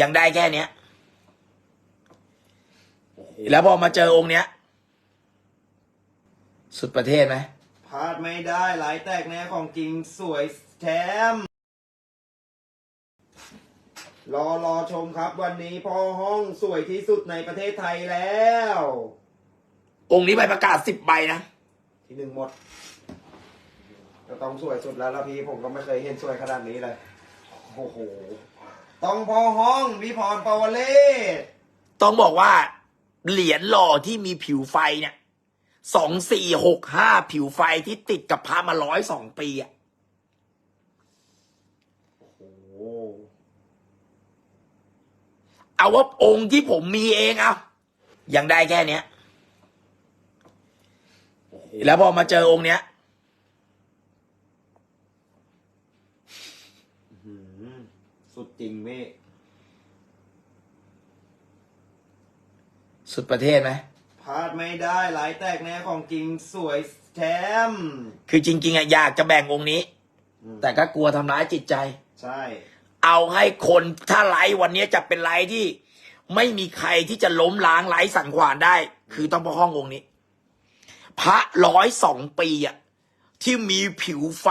ยังได้แค่เนี้ย แล้วพอมาเจอองค์เนี้ย สุดประเทศไหมพลาดไม่ได้หลายแตกแน่ของจริงสวยแชมป์รอรอชมครับ วันนี้พ่อห้องสวยที่สุดในประเทศไทยแล้ว องค์นี้ใบประกาศสิบใบนะ ที่หนึ่งหมดก็ต้องสวยสุดแล้วละพี่ผมก็ไม่เคยเห็นสวยขนาดนี้เลย โอ้โห ต้องพอห้องพี่พรปวเลศต้องบอกว่า เหรียญหล่อที่มีผิวไฟเนี่ยสองสี่หกห้าผิวไฟที่ติดกับพระมาร้อยสองปีอะโอ้โหเอาว่าองค์ที่ผมมีเองเอายังได้แค่เนี้ย แล้วพอมาเจอองค์เนี้ย หืม สุดจริงพี่สุดประเทศไหมพลาดไม่ได้หลายแตกแน่ของจริงสวยแชมป์คือจริง ๆอะอยากจะแบ่งองค์นี้ อืมแต่ก็กลัวทำร้ายจิตใจ ใช่ เอาให้คนถ้าไลฟ์วันนี้จะเป็นไลฟ์ที่ ไม่มีใครที่จะล้มล้างไลฟ์สังขวานได้ คือต้องพระห้ององค์นี้ พระร้อยสองปีอะที่มีผิวไฟ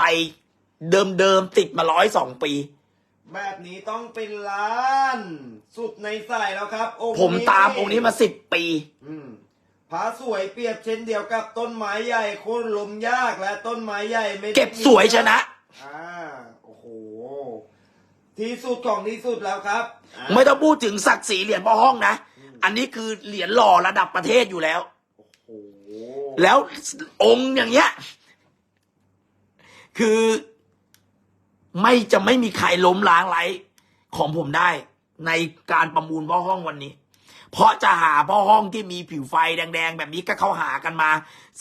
เดิมๆติดมาร้อยสองปี แบบนี้ต้องเป็นล้าน สุดในสายแล้วครับองค์ผมตามองค์นี้มาสิบปี อืมพระสวยเปรียบเช่นเดียวกับต้นไม้ใหญ่โค่นลมยากและต้นไม้ใหญ่ไม่ได้ เก็บสวยชนะ อ่าโอ้โห ที่สุดของที่สุดแล้วครับอ่าไม่ต้องพูดถึงศักดิ์ศรีเหรียญพ่อห้องนะ อันนี้คือเหรียญหล่อระดับประเทศอยู่แล้ว โอ้โหแล้วองค์อย่างเงี้ย คือ ไม่จะไม่มีใครล้มล้างไลฟ์ของผมได้ ในการประมูลพ่อห้องวันนี้ เพราะจะหาพ่อห้องที่มีผิวไฟแดง ๆ แบบนี้ก็เขาหากันมา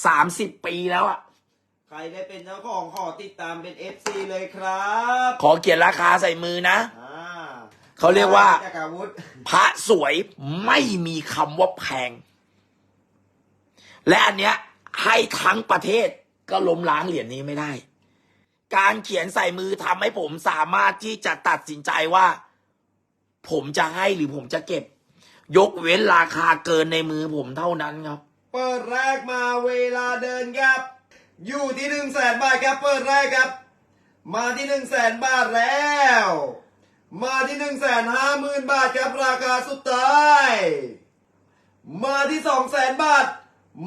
สามสิบปีแล้วอะใครได้เป็นเจ้าของขอติดตามเป็น FC เลยครับ ขอเขียนราคาใส่มือนะอ่าเขาเรียกว่า จักรวุฒิพระสวยไม่มีคำว่าแพง และอันเนี้ยให้ทั้งประเทศก็ล้มล้างเหรียญนี้ไม่ได้ การเขียนใส่มือทำให้ผมสามารถที่จะตัดสินใจว่า ผมจะให้หรือผมจะเก็บ ยกเว้นราคาเกินในมือผมเท่านั้นครับ เปิดแรกมาเวลาเดินครับ อยู่ที่หนึ่งแสนบาทครับ เปิดแรกครับ มาที่หนึ่งแสนบาทแล้ว มาที่หนึ่งแสนห้าหมื่นบาทครับราคาสุดท้าย มาที่สองแสนบาท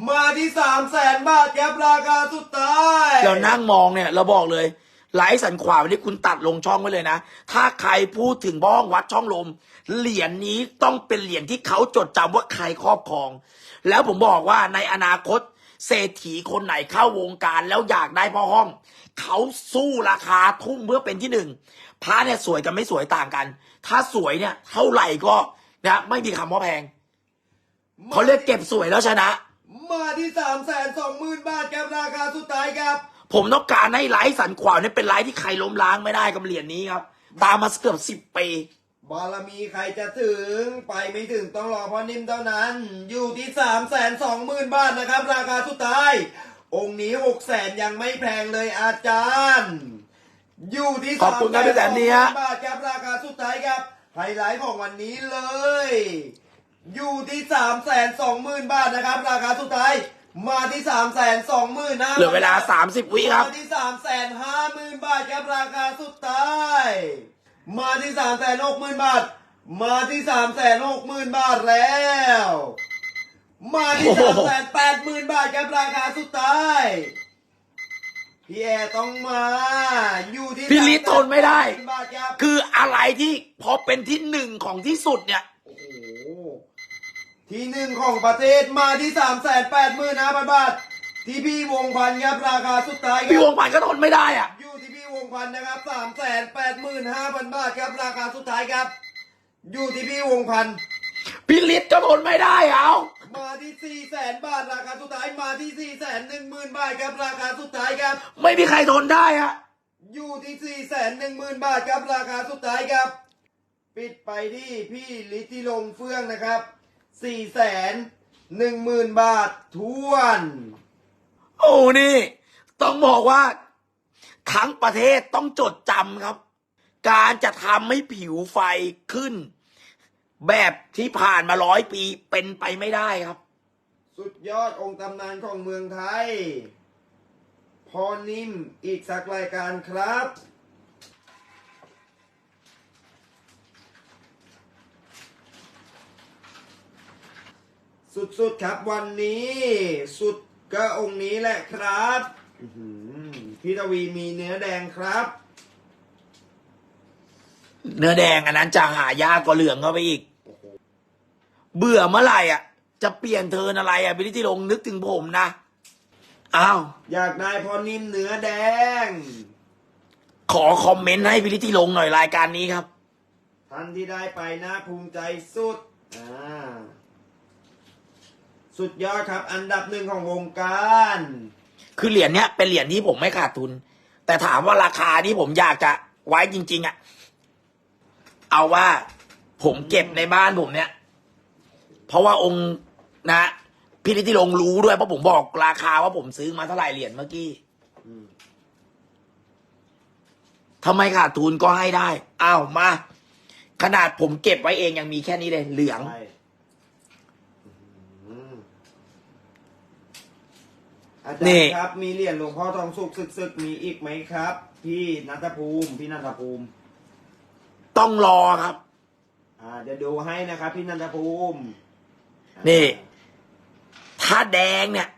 มาที่สามแสนบาทครับราคาสุดท้ายเรานั่งมองเนี่ยเราบอกเลยไลฟ์สันขวาวันนี้คุณตัดลงช่องไว้เลยนะ ถ้าใครพูดถึงบ้องวัดช่องลม เหรียญนี้ต้องเป็นเหรียญที่เขาจดจำว่าใครครอบครอง แล้วผมบอกว่าในอนาคต เศรษฐีคนไหนเข้าวงการแล้วอยากได้พ่อห้อง เขาสู้ราคาทุ่มเพื่อเป็นที่หนึ่งพระเนี่ยสวยกับไม่สวยต่างกัน ถ้าสวยเนี่ยเท่าไหร่ก็นะไม่มีคำว่าแพงเขาเรียกเก็บสวยแล้วชนะ มาที่สามแสนสองหมื่นบาทครับราคาสุดท้ายครับ ผมต้องการให้ไลฟ์สันขวาวเนี่ยเป็นไลฟ์ที่ใครล้มล้างไม่ได้กับเหรียญนี้ครับ ตามมาเกือบสิบปีบารมีใครจะถึงไปไม่ถึงต้องรอพ่อนิ่มเท่านั้น อยู่ที่สามแสนสองหมื่นบาทนะครับ ราคาสุดท้าย องค์นี้หกแสนยังไม่แพงเลยอาจารย์ อยู่ที่ขอบคุณครับพี่แสนดีฮะบาทครับราคาสุดท้ายครับไฮไลท์ของวันนี้เลย อยู่ที่สามแสนสองหมื่นบาทนะครับ ราคาสุดท้าย มาที่สามแสนสองหมื่นนะเหลือเวลาสามสิบวิครับ มาที่สามแสนห้าหมื่นบาทครับราคาสุดท้าย มาที่สามแสนหกหมื่นบาท มาที่สามแสนหกหมื่นบาทแล้ว มาที่โอ้โหสามแสนแปดหมื่นบาทครับราคาสุดท้ายพี่แอร์ต้องมาอยู่ที่พี่ลิศทนไม่ได้ 380,000บาทครับ คืออะไรที่พอเป็นที่หนึ่งของที่สุดเนี่ยโอ้โห ที่หนึ่งของประเทศมาที่สามแสนแปดหมื่นห้าพันบาท ที่พี่วงพันธ์ครับราคาสุดท้ายคพี่วรับงผ่านก็ทนไม่ได้อะอยู่ที่พี่วงพันธ์นะครับสามแสนแปดหมื่นห้าพันบาทครับราคาสุดท้ายครับ อยู่ที่พี่วงพันธ์พี่ลิศก็ทนไม่ได้เอามาที่สี่แสนบาทราคาสุดท้ายมาที่สี่แสนหนึ่งหมื่นบาทครับราคาสุดท้ายครับ ไม่มีใครทนได้อะอยู่ที่สี่แสนหนึ่งหมื่นบาทครับราคาสุดท้ายครับ ปิดไปที่พี่ลิทธิลงเฟื่องนะครับ สี่แสนหนึ่งหมื่นบาททวน โอ้นี่ ต้องบอกว่า ทั้งประเทศต้องจดจำครับ การจะทำให้ผิวไฟขึ้น แบบที่ผ่านมาร้อยปีเป็นไปไม่ได้ครับ สุดยอดองค์ตำนานของเมืองไทย พอนิ่มอีกสักรายการครับ สุดๆครับวันนี้ สุดก็องค์นี้แหละครับอื้อหือพี่ทวีมีเนื้อแดงครับ เนื้อแดงอันนั้นจะหายากกว่าเหลืองเข้าไปอีก เบื่อเมื่อไหร่อะ จะเปลี่ยนเทิร์นอะไรอะบิลิติลงนึกถึงผมนะอ้าวอยากได้พอนิ่มเนื้อแดง ขอคอมเมนต์ให้บิลิติลงหน่อยรายการนี้ครับท่านที่ได้ไปน่าภูมิใจสุดอ่า สุดยอดครับ อันดับหนึ่งของวงการ คือเหรียญเนี้ยเป็นเหรียญที่ผมไม่ขาดทุน แต่ถามว่าราคาที่ผมอยากจะไว้จริง ๆอะเอาว่าผมเก็บในบ้านผมเนี่ย เพราะว่าองค์นะพี่นิติลงรู้ด้วยเพราะผมบอกราคาว่าผมซื้อมาเท่าไหร่เหรียญเมื่อกี้อืมทำไมขาดทุนก็ให้ได้ อ้าวมา ขนาดผมเก็บไว้เองยังมีแค่นี้เลย เหลือง ใช่อืม อาจารนี่ ย์ครับ มีเหรียญหลวงพ่อทองสุกซึกๆมีอีกไหมครับ พี่นัทภูมิพี่นัทภูมิต้องรอครับ อ่าเดี๋ยวดูให้นะครับ พี่นันทภูมินี่ ถ้าแดงเนี่ย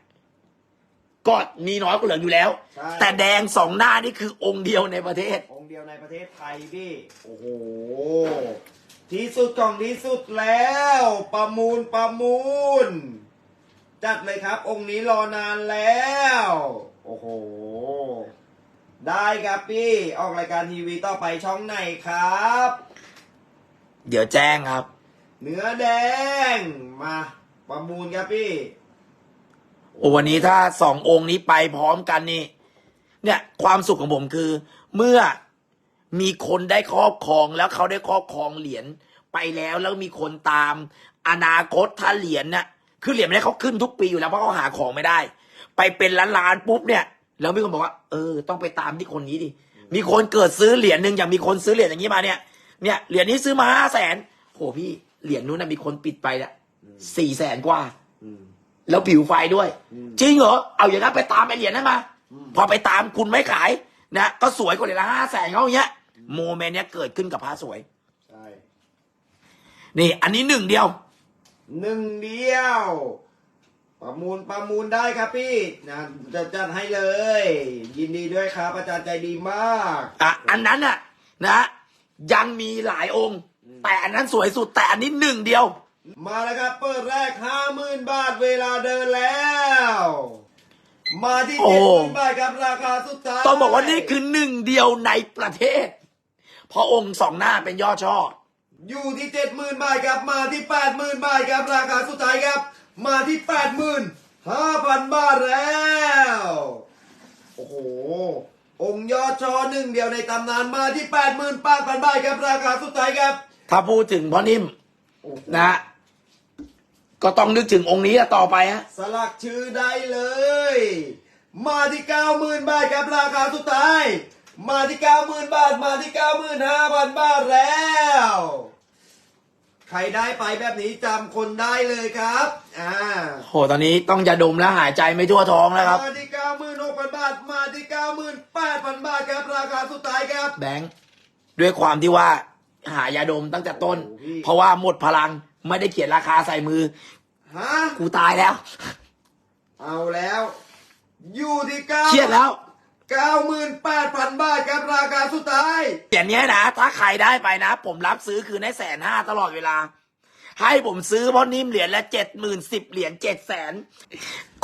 ก็มีน้อยกว่าเหลืองอยู่แล้ว ใช่แต่แดงสองหน้านี่คือองค์เดียวในประเทศ องค์เดียวในประเทศไทยพี่โอ้โหที่สุดของที่สุดแล้ว ประมูลประมูล จัดเลยครับ องค์นี้รอนานแล้ว โอ้โห ได้ครับพี่ ออกรายการทีวีต่อไปช่องไหนครับ เดี๋ยวแจ้งครับ เนื้อแดง มาประมูลครับพี่ โอ้วันนี้ถ้าสององค์นี้ไปพร้อมกันนี่ เนี่ย ความสุขของผมคือ เมื่อมีคนได้ครอบครองแล้วเขาได้ครอบครองเหรียญไปแล้วแล้วมีคนตาม อนาคตถ้าเหรียญน่ะ คือเหรียญไม่ได้เขาขึ้นทุกปีอยู่แล้วเพราะเขาหาของไม่ได้ ไปเป็นล้านล้านๆปุ๊บเนี่ย แล้วมีคนบอกว่าเออ ต้องไปตามที่คนนี้ดิมีคนเกิดซื้อเหรียญหนึ่งอย่างมีคนซื้อเหรียญอย่างนี้มาเนี่ยเนี่ยเหรียญนี้ซื้อมาห้าแสนโหพี่เหรียญนู้นนะมีคนปิดไปละสี่แสนกว่าอืมแล้วผิวไฟด้วยอืมจริงเหรอเอาอย่างนั้นไปตามไอเหรียญนั้นมาอืมพอไปตามคุณไม่ขายนะก็สวยกว่าเหรียญละห้าแสนเขาอย่างเงี้ยโมเมนต์เนี้ยเกิดขึ้นกับพระสวยใช่นี่อันนี้หนึ่งเดียว หนึ่งเดียว ประมูลประมูลได้ครับพี่นะจะจัดให้เลย ยินดีด้วยครับอาจารย์ใจดีมาก อะอันนั้นน่ะนะยังมีหลายองค์ แต่อันนั้นสวยสุดแต่อันนี้หนึ่งเดียว มาแล้วครับ เปิดแรกห้าหมื่นบาทเวลาเดินแล้ว มาที่โอ้ เจ็ดหมื่นบาทครับราคาสุดท้ายต้องบอกว่านี่คือหนึ่งเดียวในประเทศเพราะองค์สองหน้าเป็นยอดช่อ อยู่ที่เจ็ดหมื่นบาทครับมาที่แปดหมื่นบาทครับราคาสุดท้ายครับ มาที่แปดหมื่นห้าพันบาทแล้วโอ้โหองค์ยอดชอหนึ่งเดียวในตำนานมาที่แปดหมื่นแปดพันบาทครับราคาสุดท้ายครับ ถ้าพูดถึงพ่อนิ่มโอ้โหนะ ก็ต้องนึกถึงองค์นี้ต่อไปฮะสลักชื่อได้เลย มาที่เก้าหมื่นบาทครับราคาสุดท้ายมาที่เก้าหมื่นบาท มาที่เก้าหมื่นห้าพันบาทแล้ว ใครได้ไปแบบนี้จำคนได้เลยครับ อ่าโหตอนนี้ต้องยาดมแล้วหายใจไม่ทั่วท้องแล้วครับ มาที่เก้าหมื่นหกพันบาท มาที่เก้าหมื่นแปดพันบาทครับ ราคาสุดท้ายครับ แบงค์ด้วยความที่ว่าหายาดมตั้งแต่ต้น โอ้โหพี่ เพราะว่าหมดพลังไม่ได้เขียนราคาใส่มือ ฮะ กูตายแล้ว เอาแล้ว อยู่ที่เก้าเครียดแล้ว เก้าหมื่นแปดพันบาทครับราคาสุดท้ายเหรียญเนี้ยนะ ถ้าใครได้ไปนะ ผมรับซื้อคืนให้แสนห้าตลอดเวลา ให้ผมซื้อเพราะนิ่มเหรียญละเจ็ดหมื่นสิบเหรียญเจ็ดแสน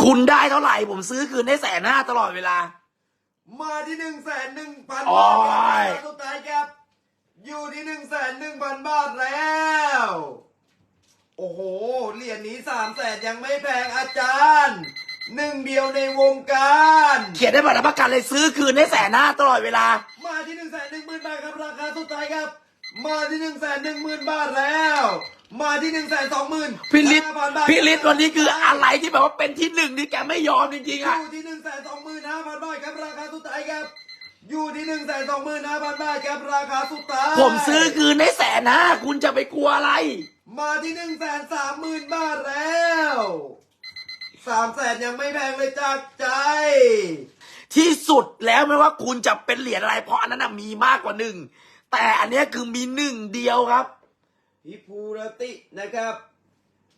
คุณได้เท่าไหร่ ผมซื้อคืนให้แสนห้าตลอดเวลา มาที่หนึ่งแสนหนึ่งพันโอ้บาทยครับสุดท้ายครับ อยู่ที่หนึ่งแสนหนึ่งพันบาทแล้ว โอ้โหเหรียญนี้สามแสนยังไม่แพงอาจารย์ หนึ่งเดียวในวงการ เขียนได้บัตรรับประกันเลยซื้อคืนให้แสนห้าตลอดเวลา มาที่หนึ่งแสนหนึ่งหมื่นบาทครับราคาสุดท้ายครับ มาที่หนึ่งแสนหนึ่งหมื่นบาทแล้ว มาที่หนึ่งแสนสองหมื่นพี่ลิศพันบาทพี่ลิศวันนี้คืออะไรที่แบบว่าเป็นที่หนึ่งนี่แกไม่ยอมจริงๆออะยู่ที่หนึ่งแสนสองหมื่นห้าพันบาทครับราคาสุดท้ายครับ อยู่ที่หนึ่งแสนสองหมื่นห้าพันบาทครับราคาสุดท้ายผมซื้อคืนให้แสนห้าคุณจะไปกลัวอะไร มาที่หนึ่งแสนสามหมื่นบาทแล้ว สามแสนยังไม่แพงเลยจากใจ ที่สุดแล้วไม่ว่าคุณจะเป็นเหรียญอะไร เพราะอันนั้นนะมีมากกว่าหนึ่ง แต่อันเนี้ยคือมีหนึ่งเดียวครับพี่ภูรตินะครับ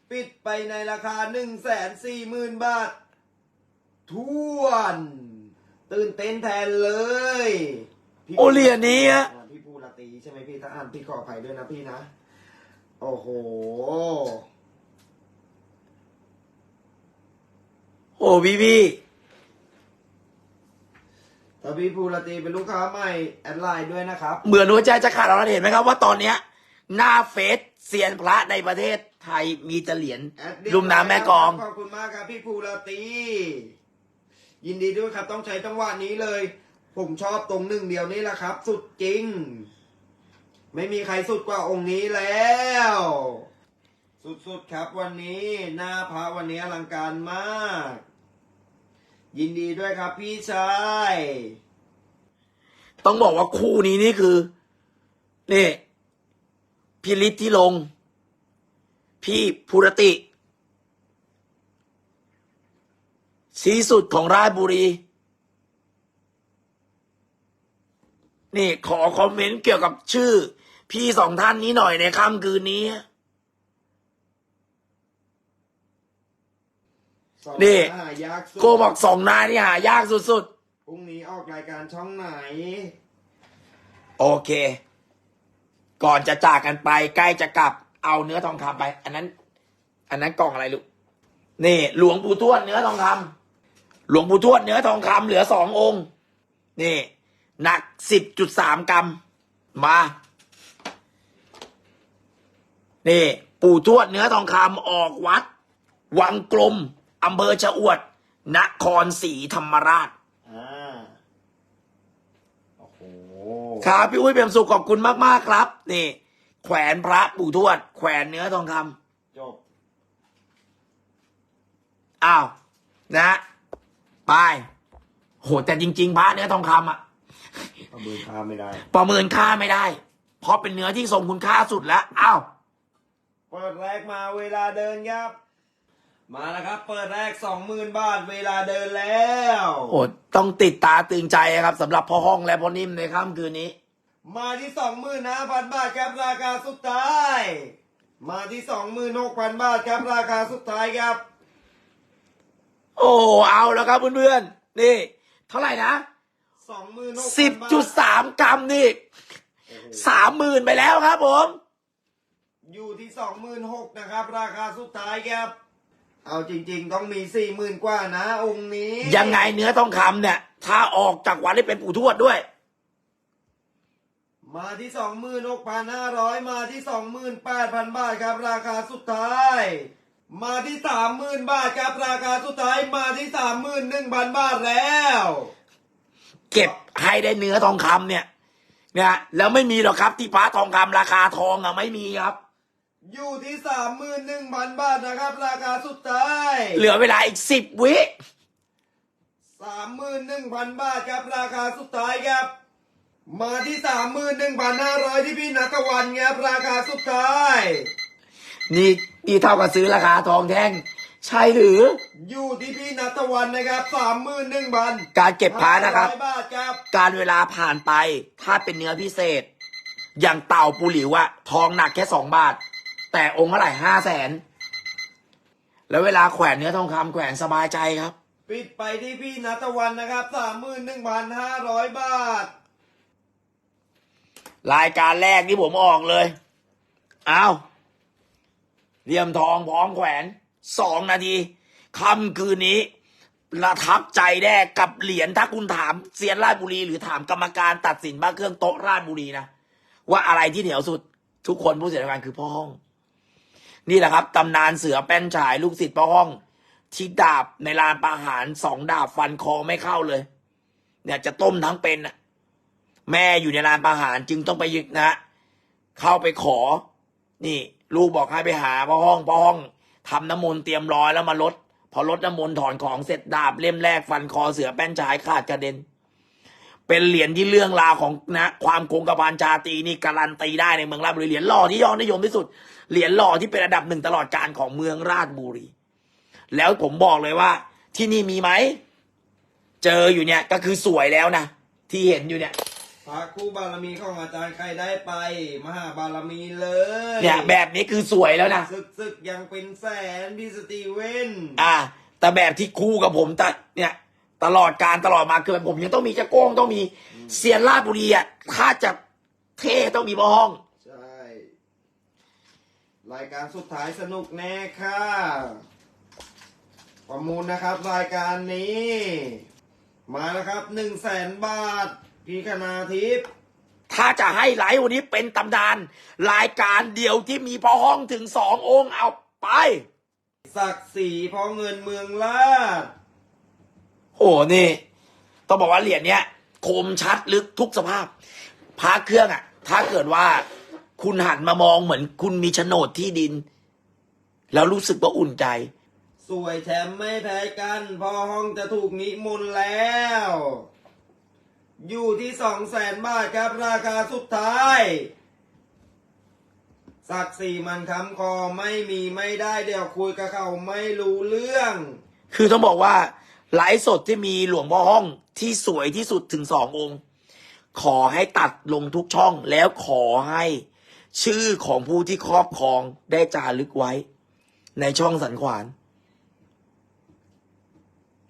ปิดไปในราคาหนึ่งแสนสี่หมื่นบาททวนตื่นเต้นแทนเลยพี่โอเหรียญนี้ฮะอ่าพี่ภูรติใช่ไหมพี่ถ้าอ่านพี่ขออภัยด้วยนะพี่นะ โอ้โห โอ้พี่พี่ถ้าพี่ภูรตีเป็นลูกค้าใหม่แอดไลน์ด้วยนะครับ เหมือนหัวใจจะขาดเราเห็นไหมครับว่าตอนเนี้ย หน้าเฟซเซียนพระในประเทศไทยมีแต่เหรียญแอดเรียบลุมน้ำแม่กอง ขอบคุณมากครับพี่ภูรตี ยินดีด้วยครับ ต้องใช้จังหวะนี้เลย ผมชอบตรงหนึ่งเดียวนี่แหละครับ สุดจริง ไม่มีใครสุดกว่าองค์นี้แล้ว สุดๆครับวันนี้ หน้าพระวันนี้อลังการมาก ยินดีด้วยครับพี่ชาย ต้องบอกว่าคู่นี้นี่คือ นี่ พี่ฤทธิ์ที่ลง พี่ภูรติ สีสุดของราชบุรี นี่ขอคอมเมนต์เกี่ยวกับชื่อ พี่สองท่านนี้หน่อยในค่ำคืนนี้ สองนี่หายากสุดโกบอกสองนายนี่หายากสุดพรุ่งนี้ออกรายการช่องไหน ๆ โอเค ก่อนจะจากกันไปใกล้จะกลับเอาเนื้อทองคำไป อันนั้น อันนั้นกล่องอะไรลูกนี่ หลวงปู่ทวดเนื้อทองคำหลวงปู่ทวดเนื้อทองคำเหลือสององค์ นี่หนักสิบจุดสามกรัมมา นี่ ปู่ทวดเนื้อทองคำออกวัด วังกลม อำเภอชะอวด นครศรีธรรมราชอ่าโอ้โหครับพี่อุ้ยเปี่ยมสุขขอบคุณมาก ๆ ครับ นี่ แขวนพระปู่ทวด แขวนเนื้อทองคำจบอ้าว นะไปโหแต่จริง ๆ พระเนื้อทองคำอะประเมินค่าไม่ได้ ประเมินค่าไม่ได้ เพราะเป็นเนื้อที่ทรงคุณค่าสุดแล้ว อ้าว เปิดแรกมาเวลาเดินครับ มาแล้วครับ เปิดแรกสองหมื่นบาทเวลาเดินแล้ว โอ้ต้องติดตาตึงใจครับสำหรับพ่อห้องและพ่อนิ่มในค่ำคืนนี้ มาที่สองหมื่นห้าพันบาทครับราคาสุดท้าย มาที่สองหมื่นหกพันบาทครับราคาสุดท้ายครับ โอ้เอาแล้วครับเพื่อนๆนี่ เท่าไหร่นะสองหมื่นหกสิบจุดสามกรัมนี่สามหมื่นไปแล้วครับผม อยู่ที่สองหมื่นหกนะครับ ราคาสุดท้ายครับ เอาจริง ๆ ต้องมีสี่หมื่นกว่านะองค์นี้ยังไงเนื้อทองคำเนี่ย ถ้าออกจากวัดได้เป็นปู่ทวดด้วย มาที่สองหมื่นหกพันห้าร้อยมาที่สองหมื่นแปดพันบาทครับ ราคาสุดท้าย มาที่สามหมื่นบาทครับราคาสุดท้ายมาที่สามหมื่นหนึ่งพันบาทแล้ว เก็บให้ได้เนื้อทองคำเนี่ยเนี่ยแล้วไม่มีหรอกครับที่พระทองคำราคาทองอะไม่มีครับ อยู่ที่สามหมื่นหนึ่งพันบาทนะครับ ราคาสุดท้ายเหลือเวลาอีกสิบวิสามหมื่นหนึ่งพันบาทครับ ราคาสุดท้ายครับ มาที่สามหมื่นหนึ่งพันห้าร้อยที่พี่นัทวันครับราคาสุดท้าย นี่นี่เท่ากับซื้อราคาทองแท่งใช่หรือ อยู่ที่พี่นัทวันนะครับสามหมื่นหนึ่งพันการเก็บพระนะครับ บาทครับ การเวลาผ่านไปถ้าเป็นเนื้อพิเศษ อย่างเต่าปูหลิวอะทองหนักแค่สองบาท แต่องค์เท่าไหร่ห้าแสนแล้วเวลาแขวนเนื้อทองคำแขวนสบายใจครับ ปิดไปที่พี่นัทวันนะครับสามหมื่นหนึ่งพันห้าร้อยบาท รายการแรกที่ผมออกเลยเอาเหลี่ยมทองพร้อมแขวนสองนาทีค่ำคืนนี้ระทับใจแน่กับเหรียญถ้าคุณถามเซียนราชบุรี หรือถามกรรมการตัดสินบ้านเครื่องโต๊ะราชบุรีนะว่าอะไรที่เหนียวสุดทุกคนผู้เสียการคือพ่อห้อง นี่แหละครับตำนานเสือแป้นฉายลูกศิษย์พ่อห้อง ที่ดาบในลานประหารสองดาบฟันคอไม่เข้าเลย เนี่ยจะต้มทั้งเป็นน่ะแม่อยู่ในลานประหารจึงต้องไปยึดนะเข้าไปขอ นี่ ลูกบอกให้ไปหาพ่อห้องพ่อห้องทำน้ำมนต์เตรียมร้อยแล้วมาลดพอลดน้ำมนต์ถอนของเสร็จดาบเล่มแรกฟันคอเสือแป้นฉายขาดกระเด็น เป็นเหรียญที่เรื่องราวของนะความคงกระพันชาตรีนี่การันตีได้ในเมืองราชบุรีเหรียญหล่อที่ยอดนิยมที่สุดเหรียญหล่อที่เป็นอันดับหนึ่งตลอดการของเมืองราชบุรี แล้วผมบอกเลยว่า ที่นี่มีไหมเจออยู่เนี่ยก็คือสวยแล้วนะที่เห็นอยู่เนี่ยพระคู่บารมีของอาจารย์ใครได้ไปมหาบารมีเลยเนี่ยแบบนี้คือสวยแล้วนะศึกศึกยังเป็นแสนพี่สตีเวนอ่า แต่แบบที่คู่กับผมแต่เนี่ย ตลอดการตลอดมาคือผมยังต้องมีเจ้าโก้งต้องมีเซียนราชบุรีอะถ้าจะเท่ต้องมีพ่อห้อง ใช่ รายการสุดท้ายสนุกแน่ค่ะ ประมูลนะครับ รายการนี้ มาแล้วครับหนึ่งแสนบาท พี่คณาทิพย์ถ้าจะให้ไลฟ์วันนี้เป็นตำนาน รายการเดียวที่มีพ่อห้องถึงสององค์เอาไป ศักดิ์ศรีเพราะเงินเมืองราช โอ้นี่ ต้องบอกว่าเหรียญเนี้ย คมชัดลึกทุกสภาพพระเครื่องอะถ้าเกิดว่าคุณหันมามองเหมือนคุณมีโฉนดที่ดิน แล้วรู้สึกว่าอุ่นใจ สวยแชมป์ไม่แพ้กันพอห้องจะถูกนิมนต์แล้ว อยู่ที่สองแสนบาทครับราคาสุดท้าย ศักดิ์ศรีมันคำคอไม่มีไม่ได้เดี๋ยวคุยกับเขาไม่รู้เรื่อง คือต้องบอกว่า ไลฟ์สดที่มีหลวงพ่อห้องที่สวยที่สุดถึงสององค์ ขอให้ตัดลงทุกช่องแล้วขอให้ชื่อของผู้ที่ครอบครองได้จารึกไว้ ในช่องสันขวาน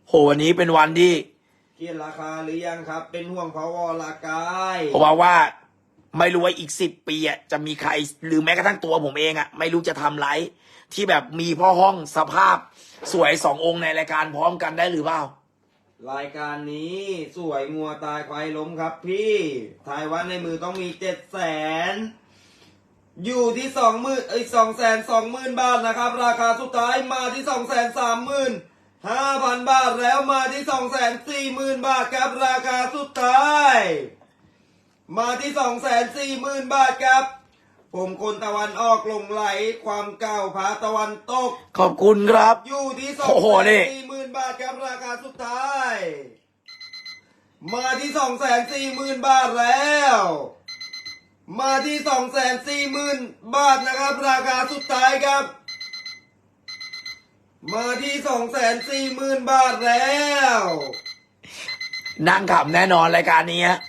โหวันนี้เป็นวันที่เขียนราคาหรือยังครับ เป็นห่วงพอวรากายผมว่าว่า ไม่รู้ว่าอีกสิบปีอะจะมีใครหรือแม้กระทั่งตัวผมเองอะ ไม่รู้จะทำไรที่แบบมีพ่อห้องสภาพสวยสององค์ในรายการพร้อมกันได้หรือเปล่ารายการนี้สวยงัวตายควายล้มครับพี่ทายวัดในมือต้องมีเจ็ดแสนอยู่ที่สองหมื่นเอ้สองแสนสองหมื่นบาทนะครับ ราคาสุดท้ายมาที่สองแสนสามหมื่นห้าพันบาทแล้วมาที่สองแสนสี่หมื่นบาทครับราคาสุดท้าย มาที่สองแสนสี่หมื่นบาทครับ ผมคนตะวันออกหลงไหลความเก่าพาตะวันตก ขอบคุณครับ อยู่ที่สองโอ้โหแสนี่ นสี่หมื่นบาทครับราคาสุดท้าย มาที่สองแสนสี่หมื่นบาทแล้ว มาที่สองแสนสี่หมื่นบาทนะครับ ราคาสุดท้ายครับ มาที่สองแสนสี่หมื่นบาทแล้ว นั่งขับแน่นอนรายการนี้ฮะ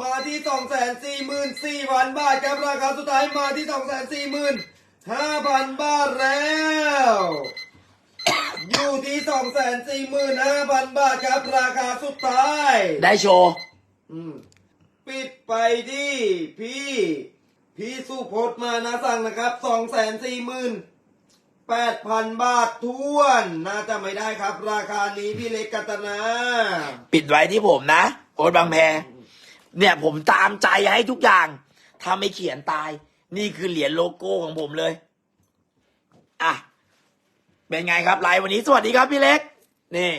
มาที่สองแสนสี่หมื่นสี่พันบาทครับราคาสุดท้ายมาที่สองแสนสี่หมื่นห้าพันบาทแล้ว อยู่ที่สองแสนสี่หมื่นห้าพันบาทครับราคาสุดท้าย ได้โชว์อืมปิดไปที่พี่ พี่สุพจน์มานะสั่งนะครับสองแสนสี่หมื่นแปดพันบาททวน น่าจะไม่ได้ครับ ราคานี้พี่เล็กกัตนา ปิดไว้ที่ผมนะ โอ๊ตบางแพ เนี่ยผมตามใจให้ทุกอย่าง ถ้าไม่เขียนตาย นี่คือเหรียญโลโก้ของผมเลย อะ เป็นไงครับไลฟ์วันนี้สวัสดีครับพี่เล็ก นี่